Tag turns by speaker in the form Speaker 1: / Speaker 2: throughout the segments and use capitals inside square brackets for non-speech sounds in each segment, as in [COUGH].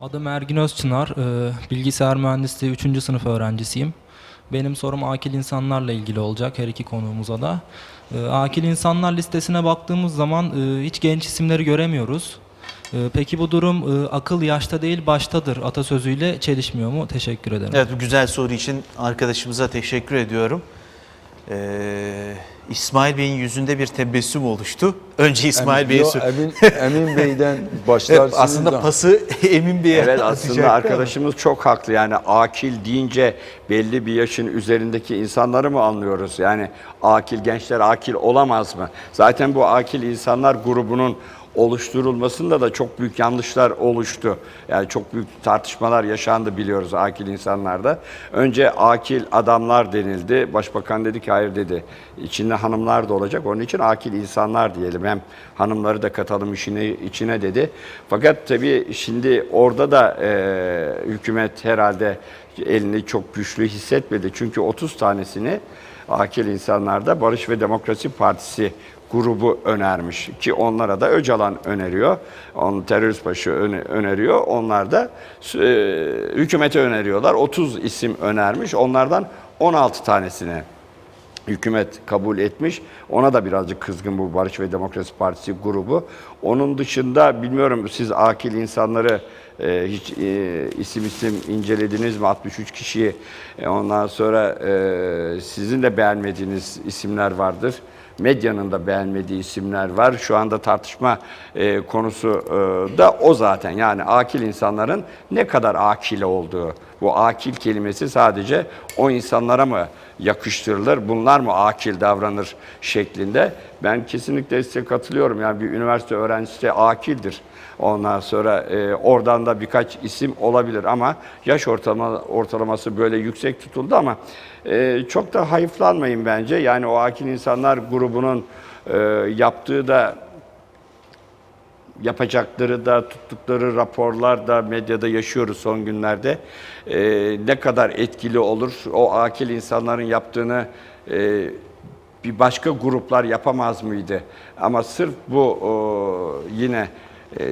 Speaker 1: Adım Ergin Özçınar, e, bilgisayar mühendisliği 3. sınıf öğrencisiyim. Benim sorum akil insanlarla ilgili olacak her iki konuğumuza da. E, Akil insanlar listesine baktığımız zaman e, hiç genç isimleri göremiyoruz. Peki bu durum akıl yaşta değil baştadır atasözüyle çelişmiyor mu? Teşekkür ederim.
Speaker 2: Evet bu güzel soru için arkadaşımıza teşekkür ediyorum. Ee, İsmail Bey'in yüzünde bir tebessüm oluştu. Önce İsmail Bey'e.
Speaker 3: Emin, Emin [LAUGHS] Bey'den
Speaker 2: Evet,
Speaker 3: başlarsınız
Speaker 2: aslında
Speaker 3: da.
Speaker 2: pası [LAUGHS] Emin Bey'e
Speaker 4: Evet
Speaker 2: atacaktı
Speaker 4: aslında
Speaker 2: ama-
Speaker 4: arkadaşımız çok haklı. Yani akil deyince belli bir yaşın üzerindeki insanları mı anlıyoruz? Yani akil gençler akil olamaz mı? Zaten bu akil insanlar grubunun oluşturulmasında da çok büyük yanlışlar oluştu. Yani çok büyük tartışmalar yaşandı biliyoruz akil insanlarda. Önce akil adamlar denildi. Başbakan dedi ki hayır dedi. İçinde hanımlar da olacak. Onun için akil insanlar diyelim. Hem hanımları da katalım işine, içine dedi. Fakat tabii şimdi orada da e, hükümet herhalde elini çok güçlü hissetmedi. Çünkü 30 tanesini akil insanlarda Barış ve Demokrasi Partisi grubu önermiş ki onlara da Öcalan öneriyor. Onun terörist başı öne- öneriyor. Onlar da e, hükümete öneriyorlar. 30 isim önermiş. Onlardan 16 tanesine hükümet kabul etmiş. Ona da birazcık kızgın bu Barış ve Demokrasi Partisi grubu. Onun dışında bilmiyorum siz akil insanları e, hiç e, isim isim incelediniz mi? 63 kişiyi. E, ondan sonra e, sizin de beğenmediğiniz isimler vardır. Medyanın da beğenmediği isimler var. Şu anda tartışma e, konusu e, da o zaten. Yani akil insanların ne kadar akil olduğu. Bu akil kelimesi sadece o insanlara mı yakıştırılır, bunlar mı akil davranır şeklinde. Ben kesinlikle size katılıyorum. Yani bir üniversite öğrencisi akildir. Ondan sonra e, oradan da birkaç isim olabilir ama yaş ortalama, ortalaması böyle yüksek tutuldu ama e, çok da hayıflanmayın bence. Yani o akil insanlar grubunun e, yaptığı da yapacakları da tuttukları raporlar da medyada yaşıyoruz son günlerde. Ee, ne kadar etkili olur o akil insanların yaptığını e, bir başka gruplar yapamaz mıydı? Ama sırf bu o, yine e,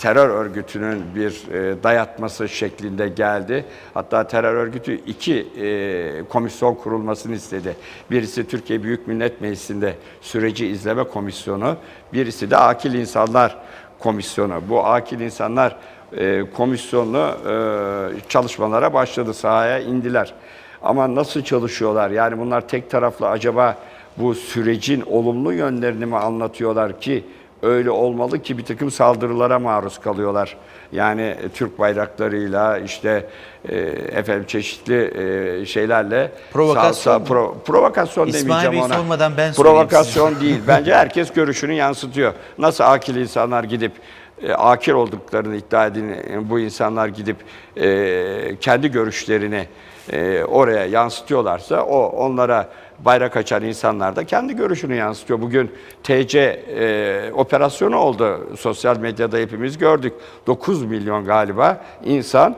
Speaker 4: terör örgütünün bir e, dayatması şeklinde geldi. Hatta terör örgütü iki e, komisyon kurulmasını istedi. Birisi Türkiye Büyük Millet Meclisi'nde süreci izleme komisyonu, birisi de akil insanlar komisyonu. Bu akil insanlar e, komisyonlu e, çalışmalara başladı, sahaya indiler. Ama nasıl çalışıyorlar? Yani bunlar tek taraflı acaba bu sürecin olumlu yönlerini mi anlatıyorlar ki öyle olmalı ki bir takım saldırılara maruz kalıyorlar. Yani e, Türk bayraklarıyla işte e, efendim çeşitli e, şeylerle
Speaker 2: Provokasyon mu?
Speaker 4: pro- provokasyon
Speaker 2: İsmail
Speaker 4: demeyeceğim
Speaker 2: Bey
Speaker 4: ona.
Speaker 2: sormadan ben
Speaker 4: Provokasyon değil. Bence herkes görüşünü yansıtıyor. Nasıl akil insanlar gidip e, akil olduklarını iddia edin bu insanlar gidip e, kendi görüşlerini e, oraya yansıtıyorlarsa o onlara bayrak açan insanlar da kendi görüşünü yansıtıyor. Bugün TC e, operasyonu oldu. Sosyal medyada hepimiz gördük. 9 milyon galiba insan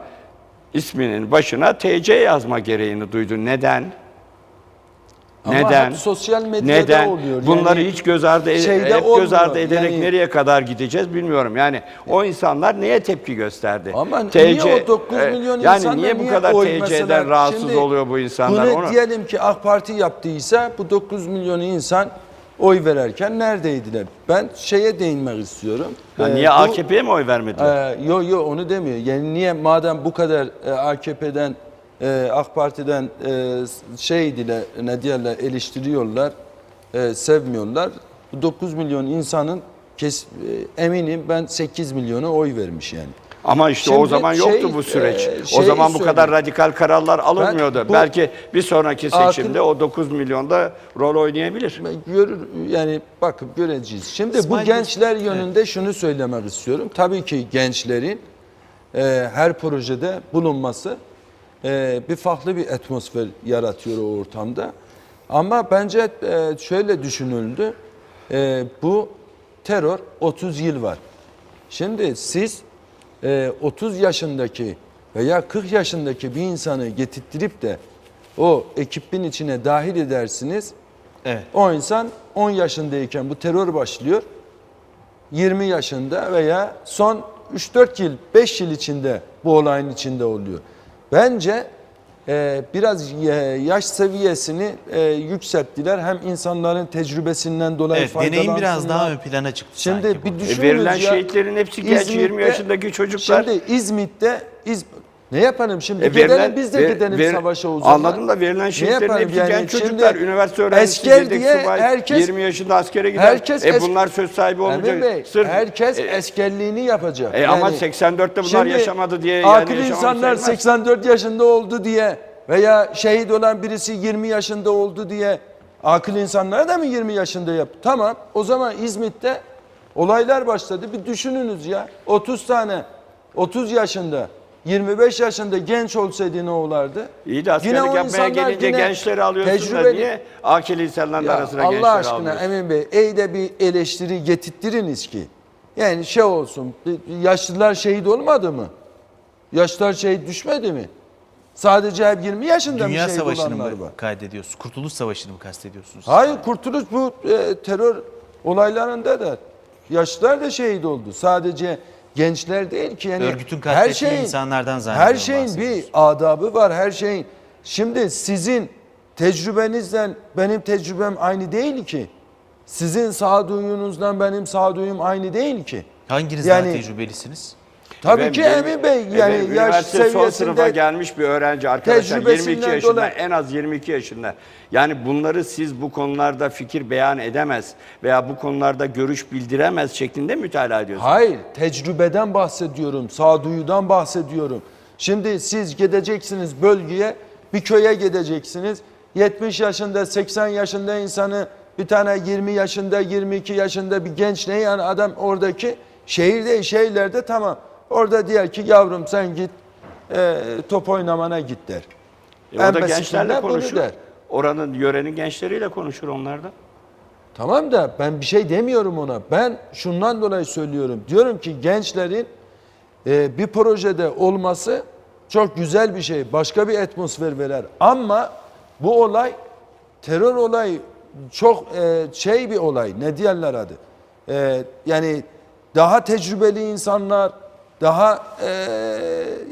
Speaker 4: isminin başına TC yazma gereğini duydu. Neden?
Speaker 3: Ama
Speaker 4: Neden?
Speaker 3: hep sosyal medyada
Speaker 4: Neden?
Speaker 3: oluyor.
Speaker 4: Bunları
Speaker 3: Yani
Speaker 4: hiç göz ardı, ed- hep göz ardı ederek
Speaker 3: Yani-
Speaker 4: nereye kadar gideceğiz bilmiyorum. Yani o insanlar neye tepki gösterdi?
Speaker 3: Ama niye o 9
Speaker 4: e,
Speaker 3: milyon
Speaker 4: yani
Speaker 3: insan da
Speaker 4: niye bu
Speaker 3: niye
Speaker 4: kadar TC'den
Speaker 3: mesela-
Speaker 4: rahatsız
Speaker 3: Şimdi
Speaker 4: oluyor bu insanlar?
Speaker 3: Bunu
Speaker 4: Onu-
Speaker 3: diyelim ki AK Parti yaptıysa bu 9 milyon insan oy verirken neredeydiler? Ben şeye değinmek istiyorum.
Speaker 4: Ha,
Speaker 3: Ee,
Speaker 4: niye AKP'ye mi oy vermediler?
Speaker 3: Ee, yo yo onu demiyor. Yani niye madem bu kadar e, AKP'den e, AK Parti'den e, şey dile ne diyorlar eleştiriyorlar, e, sevmiyorlar. Bu 9 milyon insanın kes, e, eminim ben 8 milyona oy vermiş yani.
Speaker 4: Ama işte o
Speaker 3: Şimdi
Speaker 4: zaman
Speaker 3: şey,
Speaker 4: yoktu bu süreç.
Speaker 3: e,
Speaker 4: o
Speaker 3: şey
Speaker 4: zaman bu kadar
Speaker 3: söyleyeyim.
Speaker 4: radikal kararlar alınmıyordu.
Speaker 3: bu-
Speaker 4: Belki bir sonraki seçimde o 9 milyonda rol oynayabilir.
Speaker 3: Ben Görür yani bakıp göreceğiz. Şimdi
Speaker 2: İsmail
Speaker 3: bu
Speaker 2: Bey-
Speaker 3: gençler yönünde şunu söylemek istiyorum. Tabii ki gençlerin e, her projede bulunması e, bir farklı bir atmosfer yaratıyor o ortamda. Ama bence e, şöyle düşünüldü. E, bu terör 30 yıl var. Şimdi siz e, 30 yaşındaki veya 40 yaşındaki bir insanı getirttirip de o ekibin içine dahil edersiniz.
Speaker 2: Evet.
Speaker 3: O insan 10 yaşındayken bu terör başlıyor. 20 yaşında veya son 3-4 yıl, 5 yıl içinde bu olayın içinde oluyor. Bence e, biraz e, yaş seviyesini e, yükselttiler. Hem insanların tecrübesinden dolayı
Speaker 2: Evet, deneyim biraz daha ön plana çıktı
Speaker 3: Şimdi
Speaker 2: sanki bu.
Speaker 3: bir
Speaker 4: E,
Speaker 3: düşününüz
Speaker 4: verilen
Speaker 3: ya.
Speaker 4: şehitlerin hepsi genç, 20
Speaker 3: İzmit'te-
Speaker 4: yaşındaki çocuklar.
Speaker 3: Şimdi İzmit'te İz, ne yapalım şimdi?
Speaker 4: E,
Speaker 3: gidelim
Speaker 4: verilen-
Speaker 3: biz de
Speaker 4: ver-
Speaker 3: gidelim
Speaker 4: ver-
Speaker 3: savaşa o zaman.
Speaker 4: Anladım da verilen şehitlerin hepsi
Speaker 3: yani?
Speaker 4: genç çocuklar. Üniversite öğrencisi, yedek
Speaker 3: diye
Speaker 4: subay,
Speaker 3: herkes-
Speaker 4: 20 yaşında askere gider.
Speaker 3: Herkes
Speaker 4: e bunlar söz sahibi
Speaker 3: Emin Bey,
Speaker 4: sırf
Speaker 3: herkes
Speaker 4: e,
Speaker 3: eskerliğini yapacak.
Speaker 4: e, ama
Speaker 3: Yani
Speaker 4: 84'te bunlar yaşamadı diye yani
Speaker 3: akıl insanlar
Speaker 4: sayılmaz.
Speaker 3: 84 yaşında oldu diye veya şehit olan birisi 20 yaşında oldu diye akıl insanlar da mı 20 yaşında yap? Tamam. O zaman İzmit'te olaylar başladı. Bir düşününüz ya. 30 tane 30 yaşında 25 yaşında genç olsaydı ne olardı?
Speaker 4: İyi de askerlik
Speaker 3: Yine o
Speaker 4: yapmaya
Speaker 3: insanlar
Speaker 4: gelince gençleri alıyorsun da niye akil insanların
Speaker 3: ya
Speaker 4: arasına
Speaker 3: Allah
Speaker 4: gençleri
Speaker 3: aşkına
Speaker 4: alıyorsun?
Speaker 3: Emin Bey, ey de bir eleştiri getirttiriniz ki. Yani şey olsun, yaşlılar şehit olmadı mı? Yaşlılar şehit düşmedi mi? Sadece hep 20 yaşında
Speaker 2: Dünya
Speaker 3: mı şehit
Speaker 2: Savaşı'nı
Speaker 3: olanlar
Speaker 2: mı
Speaker 3: var?
Speaker 2: kaydediyorsunuz? Kurtuluş Savaşı'nı mı kastediyorsunuz?
Speaker 3: Hayır, Kurtuluş bu e, terör olaylarında da yaşlılar da şehit oldu. Sadece gençler değil ki. Yani
Speaker 2: Örgütün katlettiği insanlardan
Speaker 3: Her
Speaker 2: zannediyorum
Speaker 3: şeyin bir adabı var, her şeyin. Şimdi sizin tecrübenizden benim tecrübem aynı değil ki. Sizin sağduyunuzdan benim sağduyum aynı değil ki.
Speaker 2: Hanginiz
Speaker 3: Yani-
Speaker 2: daha tecrübelisiniz?
Speaker 3: Tabii
Speaker 4: Ben-
Speaker 3: ki Emin Bey
Speaker 4: e,
Speaker 3: yani
Speaker 4: benim
Speaker 3: yaş
Speaker 4: üniversite son sınıfa
Speaker 3: seviyesinde
Speaker 4: gelmiş bir öğrenci arkadaşlar 22
Speaker 3: Tecrübesinden
Speaker 4: yaşında
Speaker 3: dolayı-
Speaker 4: en az 22 yaşında. Yani bunları siz bu konularda fikir beyan edemez veya bu konularda görüş bildiremez şeklinde mütalaa ediyorsunuz.
Speaker 3: Hayır, tecrübeden bahsediyorum, sağduyudan bahsediyorum. Şimdi siz gideceksiniz bölgeye, bir köye gideceksiniz. 70 yaşında, 80 yaşında insanı bir tane 20 yaşında, 22 yaşında bir genç ne yani adam oradaki şehirde, şehirlerde tamam. Orada diğer ki yavrum sen git e, top oynamana git der.
Speaker 4: E, o da gençlerle konuşur.
Speaker 3: der.
Speaker 4: Oranın yörenin gençleriyle konuşur onlar da.
Speaker 3: Tamam da ben bir şey demiyorum ona. Ben şundan dolayı söylüyorum. Diyorum ki gençlerin e, bir projede olması çok güzel bir şey. Başka bir atmosfer verir. Ama bu olay terör olayı çok e, şey bir olay. Ne diyorlar adı? E, yani daha tecrübeli insanlar, daha e,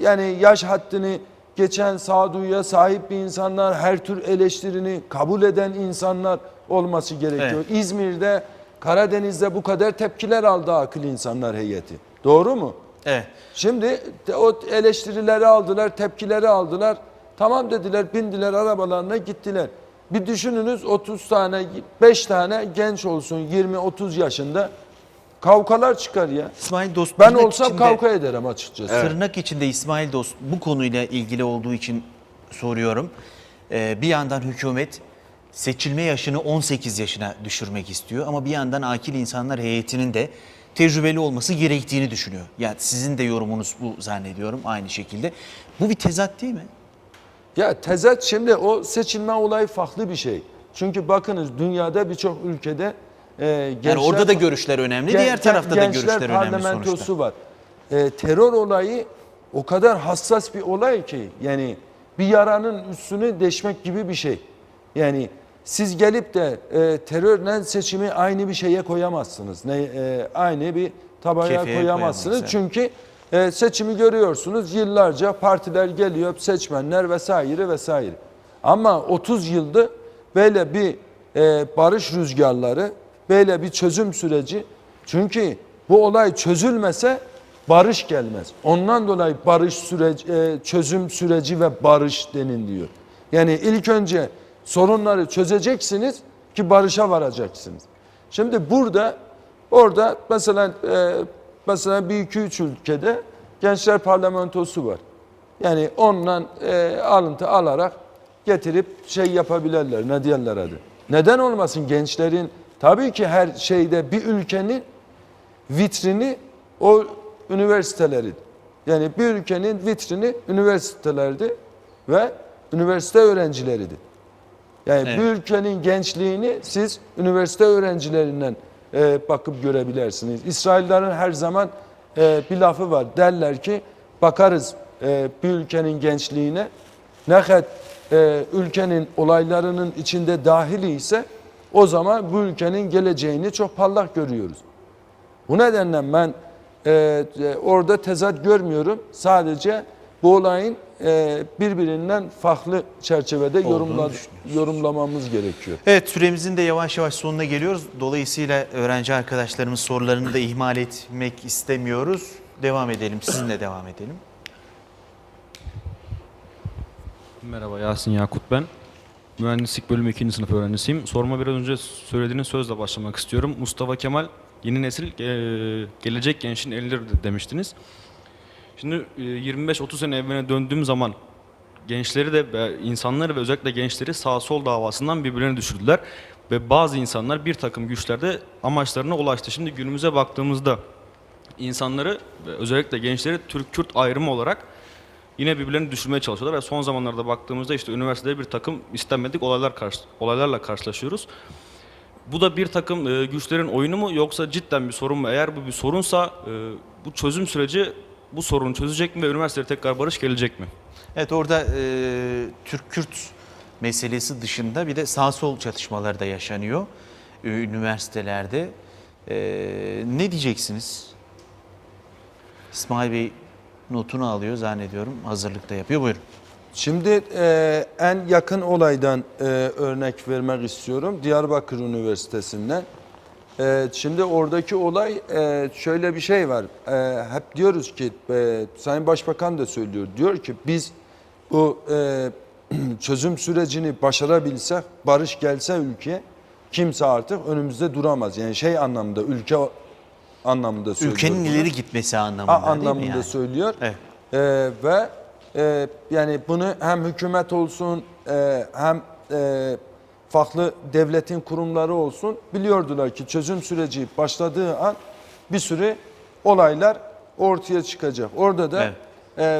Speaker 3: yani yaş haddini geçen sağduyuya sahip bir insanlar, her tür eleştirini kabul eden insanlar olması gerekiyor. İzmir'de, Karadeniz'de bu kadar tepkiler aldı akıl insanlar heyeti. Doğru mu?
Speaker 2: Evet.
Speaker 3: Şimdi o eleştirileri aldılar, tepkileri aldılar. Tamam dediler, bindiler arabalarına gittiler. Bir düşününüz 30 tane, 5 tane genç olsun 20-30 yaşında kavgalar çıkar ya.
Speaker 2: İsmail Dost
Speaker 3: Ben
Speaker 2: tırnak
Speaker 3: olsam
Speaker 2: içinde-
Speaker 3: kavga ederim açıkçası.
Speaker 2: Tırnak içinde İsmail Dost bu konuyla ilgili olduğu için soruyorum. Ee, bir yandan hükümet seçilme yaşını 18 yaşına düşürmek istiyor ama bir yandan akil insanlar heyetinin de tecrübeli olması gerektiğini düşünüyor. Yani sizin de yorumunuz bu zannediyorum aynı şekilde. Bu bir tezat değil mi?
Speaker 3: Ya tezat şimdi o seçilme olayı farklı bir şey. Çünkü bakınız dünyada birçok ülkede e, gençler,
Speaker 2: Yani orada da görüşler önemli,
Speaker 3: Gen-
Speaker 2: diğer tarafta da görüşler önemli sonuçta.
Speaker 3: var. E, terör olayı o kadar hassas bir olay ki yani bir yaranın üstünü deşmek gibi bir şey. Yani siz gelip de e, terörle seçimi aynı bir şeye koyamazsınız. Ne e, aynı bir tabaya
Speaker 2: Kefeye
Speaker 3: koyamazsınız.
Speaker 2: koyamayız,
Speaker 3: Çünkü e, seçimi görüyorsunuz yıllarca partiler geliyor, seçmenler vesaire vesaire. Ama 30 yıldır böyle bir e, barış rüzgarları, böyle bir çözüm süreci. Çünkü bu olay çözülmese barış gelmez. Ondan dolayı barış süreci, e, çözüm süreci ve barış deniliyor. Yani ilk önce sorunları çözeceksiniz ki barışa varacaksınız. Şimdi burada orada mesela e, mesela bir iki üç ülkede gençler parlamentosu var. Yani ondan e, alıntı alarak getirip şey yapabilirler. Ne diyorlar adı? Neden olmasın gençlerin? Tabii ki her şeyde bir ülkenin vitrini o üniversiteleri. Yani bir ülkenin vitrini üniversitelerdi ve üniversite öğrencileridir. Yani
Speaker 2: Evet.
Speaker 3: bir ülkenin gençliğini siz üniversite öğrencilerinden e, bakıp görebilirsiniz. İsraillerin her zaman e, bir lafı var. Derler ki bakarız e, bir ülkenin gençliğine ne kadar e, ülkenin olaylarının içinde dahili ise o zaman bu ülkenin geleceğini çok parlak görüyoruz. Bu nedenle ben e, e, orada tezat görmüyorum. Sadece bu olayın e, birbirinden farklı çerçevede yorumla, yorumlamamız gerekiyor.
Speaker 2: Evet süremizin de yavaş yavaş sonuna geliyoruz. Dolayısıyla öğrenci arkadaşlarımız sorularını da ihmal etmek istemiyoruz. Devam edelim. Sizinle devam edelim.
Speaker 5: Merhaba Yasin Yakut ben. Mühendislik bölümü 2. sınıf öğrencisiyim. Sorma biraz önce söylediğiniz sözle başlamak istiyorum. Mustafa Kemal yeni nesil e, gelecek gençin elidir demiştiniz. Şimdi e, 25-30 sene evine döndüğüm zaman gençleri de insanları ve özellikle gençleri sağ sol davasından birbirine düşürdüler. Ve bazı insanlar bir takım güçlerde amaçlarına ulaştı. Şimdi günümüze baktığımızda insanları özellikle gençleri Türk-Kürt ayrımı olarak yine birbirlerini düşürmeye çalışıyorlar ve son zamanlarda baktığımızda işte üniversitede bir takım istenmedik olaylar karşı, olaylarla karşılaşıyoruz. Bu da bir takım e, güçlerin oyunu mu yoksa cidden bir sorun mu? Eğer bu bir sorunsa e, bu çözüm süreci bu sorunu çözecek mi ve üniversitede tekrar barış gelecek mi?
Speaker 2: Evet orada e, Türk-Kürt meselesi dışında bir de sağ sol çatışmaları da yaşanıyor e, üniversitelerde. E, ne diyeceksiniz? İsmail Bey notunu alıyor zannediyorum. Hazırlıkta yapıyor. Buyurun.
Speaker 3: Şimdi e, en yakın olaydan e, örnek vermek istiyorum. Diyarbakır Üniversitesi'nden. E, şimdi oradaki olay e, şöyle bir şey var. E, hep diyoruz ki e, Sayın Başbakan da söylüyor. Diyor ki biz bu e, [CLEARS THROAT] çözüm sürecini başarabilsek, barış gelse ülkeye kimse artık önümüzde duramaz. Yani şey anlamda ülke anlamında söylüyor.
Speaker 2: Ülkenin
Speaker 3: bunu.
Speaker 2: ileri gitmesi anlamında
Speaker 3: A- anlamında
Speaker 2: yani?
Speaker 3: söylüyor.
Speaker 2: Evet.
Speaker 3: Ee, ve e, yani bunu hem hükümet olsun e, hem e, farklı devletin kurumları olsun biliyordular ki çözüm süreci başladığı an bir sürü olaylar ortaya çıkacak. Orada da
Speaker 2: Evet.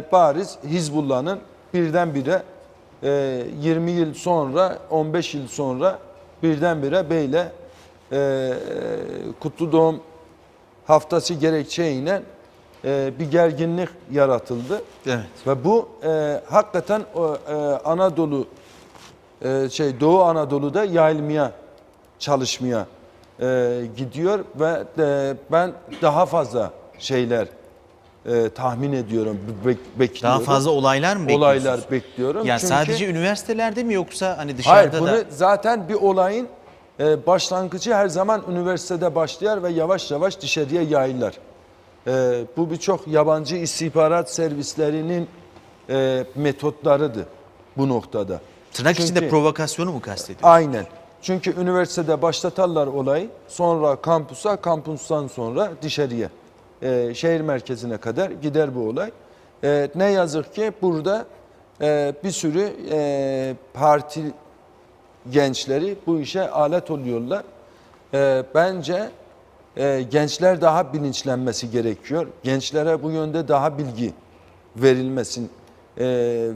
Speaker 3: e, bariz Hizbullah'ın birdenbire e, 20 yıl sonra 15 yıl sonra birdenbire böyle e, kutlu doğum haftası gerekçeyle e, bir gerginlik yaratıldı.
Speaker 2: Evet.
Speaker 3: Ve bu e, hakikaten o, e, Anadolu e, şey Doğu Anadolu'da yayılmaya çalışmaya e, gidiyor ve e, ben daha fazla şeyler e, tahmin ediyorum, be- bekliyorum.
Speaker 2: Daha fazla olaylar mı bekliyorsunuz?
Speaker 3: olaylar bekliyorum.
Speaker 2: Ya
Speaker 3: Çünkü-
Speaker 2: sadece üniversitelerde mi yoksa hani
Speaker 3: Hayır,
Speaker 2: dışarıda
Speaker 3: bunu
Speaker 2: da?
Speaker 3: zaten bir olayın e, başlangıcı her zaman üniversitede başlar ve yavaş yavaş dışarıya yayılır. E, bu birçok yabancı istihbarat servislerinin e, metotlarıdır bu noktada.
Speaker 2: Tırnak
Speaker 3: Çünkü-
Speaker 2: içinde provokasyonu mu kastediyorsunuz?
Speaker 3: Aynen. Çünkü üniversitede başlatarlar olayı, sonra kampusa, kampustan sonra dışarıya, e, şehir merkezine kadar gider bu olay. E, ne yazık ki burada e, bir sürü e, parti gençleri bu işe alet oluyorlar. E, bence e, gençler daha bilinçlenmesi gerekiyor. Gençlere bu yönde daha bilgi verilmesin e,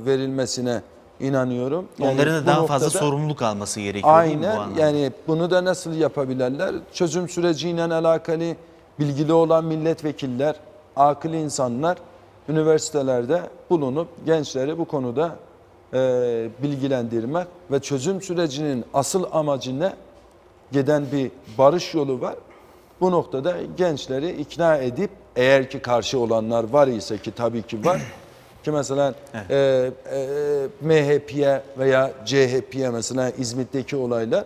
Speaker 3: verilmesine inanıyorum. Yani
Speaker 2: Onların da
Speaker 3: bu
Speaker 2: daha fazla
Speaker 3: noktada-
Speaker 2: sorumluluk alması gerekiyor bu
Speaker 3: Aynen
Speaker 2: anlamda?
Speaker 3: yani bunu da nasıl yapabilirler? Çözüm süreciyle alakalı bilgili olan milletvekiller, akıl insanlar üniversitelerde bulunup gençleri bu konuda e, bilgilendirmek ve çözüm sürecinin asıl amacı ne? Giden bir barış yolu var. Bu noktada gençleri ikna edip eğer ki karşı olanlar var ise ki tabii ki var. [CLEARS THROAT] ki mesela e, e, MHP'ye veya CHP'ye mesela İzmit'teki olaylar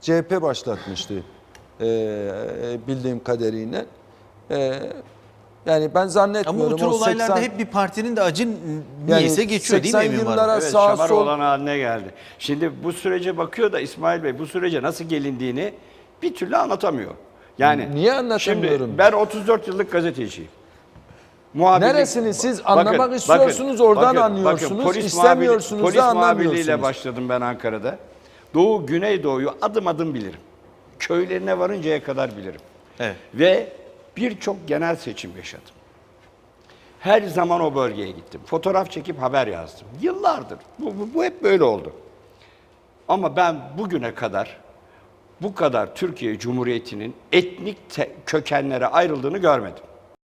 Speaker 3: CHP başlatmıştı e, bildiğim kadarıyla. E, yani ben
Speaker 2: Ama
Speaker 3: zannetmiyorum.
Speaker 2: o tür
Speaker 3: o
Speaker 2: olaylarda
Speaker 3: 80
Speaker 2: hep bir partinin de acı
Speaker 3: Yani
Speaker 2: niyeyse geçiyor değil mi
Speaker 3: 80
Speaker 2: Emin
Speaker 3: yıllara
Speaker 2: Var?
Speaker 4: Evet,
Speaker 3: sağ
Speaker 4: şamar
Speaker 3: sol
Speaker 4: olan haline geldi. Şimdi bu sürece bakıyor da İsmail Bey bu sürece nasıl gelindiğini bir türlü anlatamıyor. Yani
Speaker 3: Niye anlatamıyorum?
Speaker 4: Şimdi ben 34 yıllık gazeteciyim. Muhabirlik-
Speaker 3: Neresini siz anlamak istiyorsunuz, oradan anlıyorsunuz.
Speaker 4: polis
Speaker 3: İstemiyorsunuz
Speaker 4: muhabiri-
Speaker 3: da
Speaker 4: Polis muhabirliğiyle
Speaker 3: anlamıyorsunuz.
Speaker 4: başladım ben Ankara'da. Doğu, Güneydoğu'yu adım adım bilirim. Köylerine varıncaya kadar bilirim.
Speaker 2: Evet.
Speaker 4: Ve birçok genel seçim yaşadım. Her zaman o bölgeye gittim. Fotoğraf çekip haber yazdım. Yıllardır. Bu, bu, bu hep böyle oldu. Ama ben bugüne kadar bu kadar Türkiye Cumhuriyeti'nin etnik kökenlere ayrıldığını görmedim.